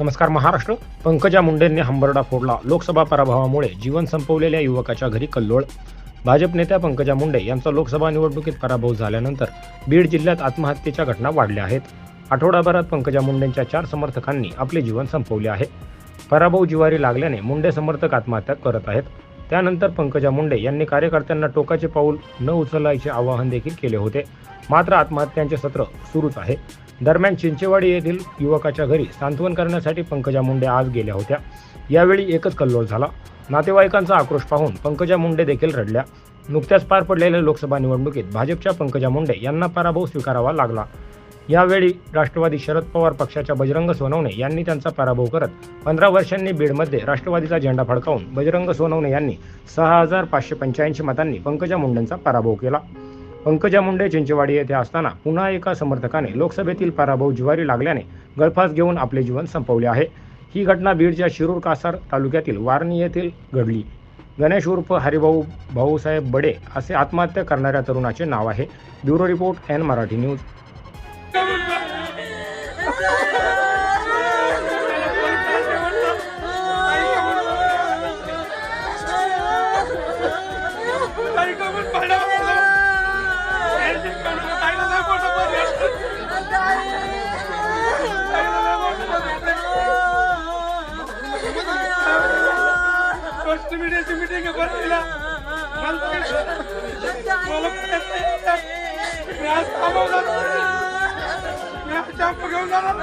नमस्कार महाराष्ट्र. पंकजा मुंडेंनी हंबरडा फोडला. लोकसभा पराभवामुळे जीवन संपवलेल्या युवकाच्या घरी कल्लोळ. भाजप नेत्या पंकजा मुंडे यांचा लोकसभा निवडणुकीत पराभव झाल्यानंतर बीड जिल्ह्यात आत्महत्येच्या घटना वाढल्या आहेत. आठवडाभरात पंकजा मुंडेंच्या चार समर्थकांनी आपले जीवन संपवले आहे. पराभव जिवारी लागल्याने मुंडे समर्थक आत्महत्या करत आहेत. त्यानंतर पंकजा मुंडे यांनी कार्यकर्त्यांना टोकाचे पाऊल न उचलायचे आवाहन देखील केले होते. मात्र आत्महत्यांचे सत्र सुरूच आहे. दरम्यान चिंचेवाडी येथील युवकाच्या घरी सांत्वन करण्यासाठी पंकजा मुंडे आज गेल्या होत्या. यावेळी एकच कल्लोळ झाला. नातेवाईकांचा आक्रोश पाहून पंकजा मुंडे देखील रडल्या. नुकत्याच पार पडलेल्या लोकसभा निवडणुकीत भाजपच्या पंकजा मुंडे यांना पराभव स्वीकारावा लागला. यावेळी राष्ट्रवादी शरद पवार पक्षाच्या बजरंग सोनवणे यांनी त्यांचा पराभव करत पंधरा वर्षांनी बीडमध्ये राष्ट्रवादीचा झेंडा फडकावून बजरंग सोनवणे यांनी सहा हजार पाचशे पंच्याऐंशी मतांनी पंकजा मुंडेंचा पराभव केला. पंकजा मुंडे चिंचवाडी येथे असताना पुन्हा एका समर्थकाने लोकसभेतील पराभव जिवारी लागल्याने गळफास घेऊन आपले जीवन संपवले आहे. ही घटना बीडच्या शिरूर कासार तालुक्यातील वारणी येथील घडली. गणेश उर्फ हरिभाऊ भाऊसाहेब बडे असे आत्महत्या करणाऱ्या तरुणाचे नाव आहे. Bureau report N Marathi news. पडलं. फर्स्ट मीडियाची मीटिंग आहे बसलेला मला मला कळत नाही. मी आज थांबवलं मी आज चंप घेऊन जाणार